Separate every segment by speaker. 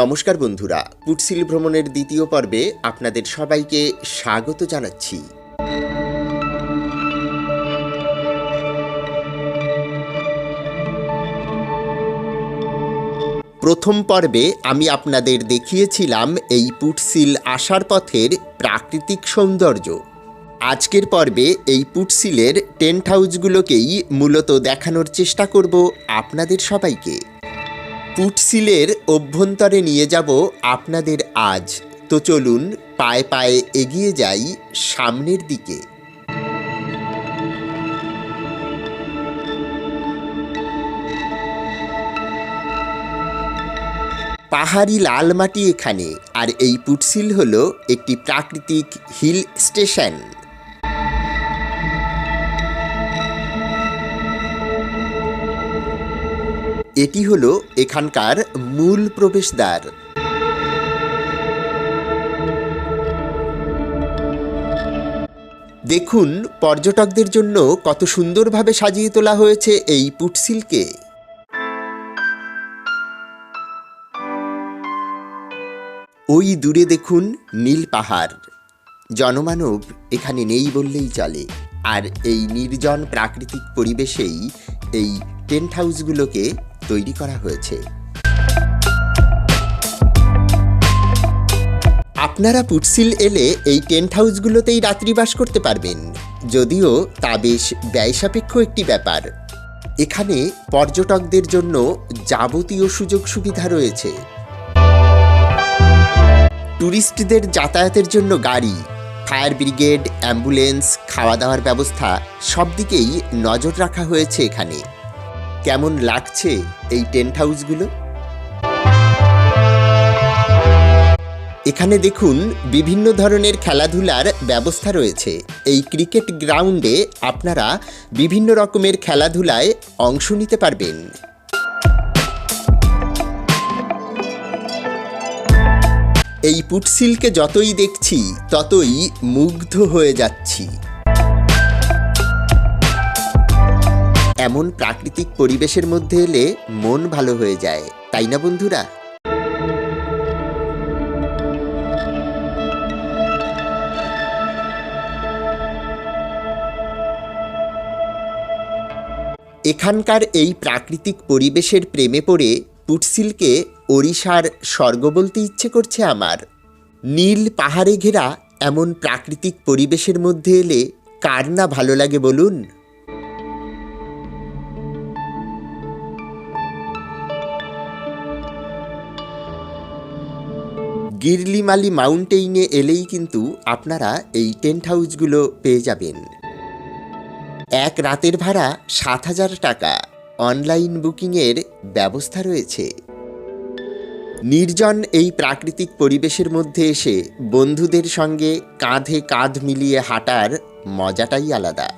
Speaker 1: নমস্কার বন্ধুরা, পুটসিল ভ্রমণের দ্বিতীয় পর্বে আপনাদের সবাইকে স্বাগত জানাচ্ছি। প্রথম পর্বে আমি আপনাদের দেখিয়েছিলাম এই পুটসিল আসার পথের প্রাকৃতিক সৌন্দর্য। আজকের পর্বে এই পুটসিলের টেন্ট হাউসগুলোকেই মূলত দেখানোর চেষ্টা করব আপনাদের সবাইকে। পুটসিলের অভ্যন্তরে নিয়ে যাব আপনাদের আজ। তো চলুন পায়ে পায়ে এগিয়ে যাই সামনের দিকে। পাহাড়ি লাল মাটি এখানে, আর এই পুটসিল হলো একটি প্রাকৃতিক হিল স্টেশন। এটি হলো এখানকার মূল প্রবেশদ্বার। দেখুন, পর্যটকদের জন্য কত সুন্দরভাবে সাজিয়ে তোলা হয়েছে এই পুটসিলকে। ওই দূরে দেখুন নীল পাহাড়। জনমানব এখানে নেই বললেই চলে। আর এই নির্জন প্রাকৃতিক পরিবেশেই এই টেন্ট হাউসগুলোকে তৈরি করা হয়েছে। আপনারা পুটসিল এলে এই টেন্ট হাউসগুলোতেই রাত্রিবাস করতে পারবেন। যদিও তা বেশ ব্যয়সাপেক্ষ একটি ব্যাপার। এখানে পর্যটকদের জন্য যাবতীয় সুযোগ সুবিধা রয়েছে। ট্যুরিস্টদের যাতায়াতের জন্য গাড়ি, ফায়ার ব্রিগেড, অ্যাম্বুলেন্স খাওয়া দাওয়ার ব্যবস্থা সব দিকেই নজর রাখা হয়েছে এখানে। কেমন লাগছে এই টেন্ট হাউসগুলো? এখানে দেখুন বিভিন্ন ধরনের খেলাধুলার ব্যবস্থা রয়েছে। এই ক্রিকেট গ্রাউন্ডে আপনারা বিভিন্ন রকমের খেলাধুলায় অংশ নিতে পারবেন। এই পুটসিলকে যতই দেখছি, ততই মুগ্ধ হয়ে যাচ্ছি। এমন প্রাকৃতিক পরিবেশের মধ্যে এলে মন ভালো হয়ে যায়, তাই না বন্ধুরা? এখানকার এই প্রাকৃতিক পরিবেশের প্রেমে পড়ে পুটসিলকে ওড়িশার স্বর্গ বলতে ইচ্ছে করছে আমার। নীল পাহাড়ে ঘেরা এমন প্রাকৃতিক পরিবেশের মধ্যে এলে কার না ভালো লাগে বলুন? গিরলিমালি মাউন্টেইনে এলেই কিন্তু আপনারা এই টেন্ট হাউসগুলো পেয়ে যাবেন। এক রাতের ভাড়া সাত হাজার টাকা। অনলাইন বুকিংয়ের ব্যবস্থা রয়েছে। নির্জন এই প্রাকৃতিক পরিবেশের মধ্যে এসে বন্ধুদের সঙ্গে কাঁধে কাঁধ মিলিয়ে হাঁটার মজাটাই আলাদা।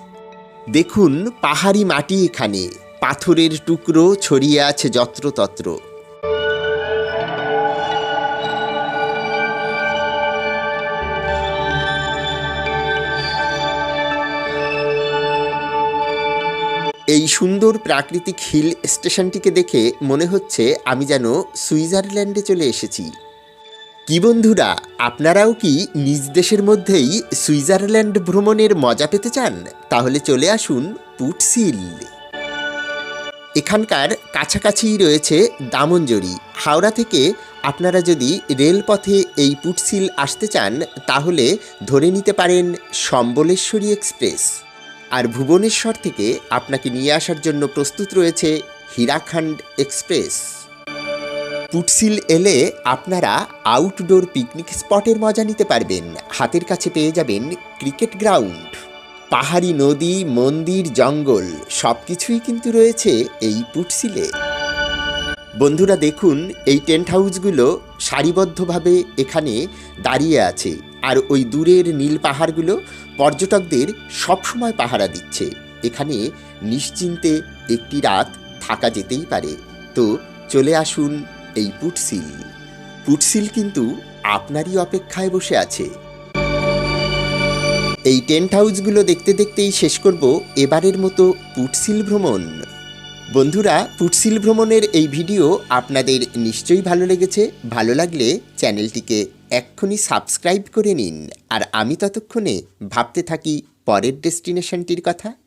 Speaker 1: দেখুন পাহাড়ি মাটি এখানে, পাথরের টুকরো ছড়িয়ে আছে যত্রতত্র। এই সুন্দর প্রাকৃতিক হিল স্টেশনটিকে দেখে মনে হচ্ছে আমি যেন সুইজারল্যান্ডে চলে এসেছি। কি বন্ধুরা, আপনারাও কি নিজ দেশের মধ্যেই সুইজারল্যান্ড ভ্রমণের মজা পেতে চান? তাহলে চলে আসুন পুটসিল। এখানকার কাছাকাছিই রয়েছে দামনজরি। হাওড়া থেকে আপনারা যদি রেলপথে এই পুটসিল আসতে চান, তাহলে ধরে নিতে পারেন সম্বলেশ্বরী এক্সপ্রেস। আর ভুবনেশ্বর থেকে আপনাকে নিয়ে আসার জন্য প্রস্তুত রয়েছে হীরাখণ্ড এক্সপ্রেস। পুটসিল এলে আপনারা আউটডোর পিকনিক স্পটের মজা নিতে পারবেন। হাতের কাছে পেয়ে যাবেন ক্রিকেট গ্রাউন্ড পাহাড়ি নদী, মন্দির, জঙ্গল সব কিছুই কিন্তু রয়েছে এই পুটসিলে। বন্ধুরা দেখুন, এই টেন্ট হাউসগুলো সারিবদ্ধভাবে এখানে দাঁড়িয়ে আছে। আর ওই দূরের নীল পাহাড়গুলো পর্যটকদের সবসময় পাহারা দিচ্ছে। এখানে নিশ্চিন্তে একটি রাত থাকা যেতেই পারে। তো চলে আসুন এই পুটসিল। পুটসিল কিন্তু আপনারই অপেক্ষায় বসে আছে। এই টেন্ট হাউসগুলো দেখতে দেখতেই শেষ করব এবারের মতো পুটসিল ভ্রমণ। বন্ধুরা, পুটসিল ভ্রমণের এই ভিডিও আপনাদের নিশ্চয়ই ভালো লেগেছে। ভালো লাগলে চ্যানেলটিকে এক্ষুনি সাবস্ক্রাইব করে নিন। আর আমি ততক্ষণে ভাবতে থাকি পরের ডেস্টিনেশনটির কথা।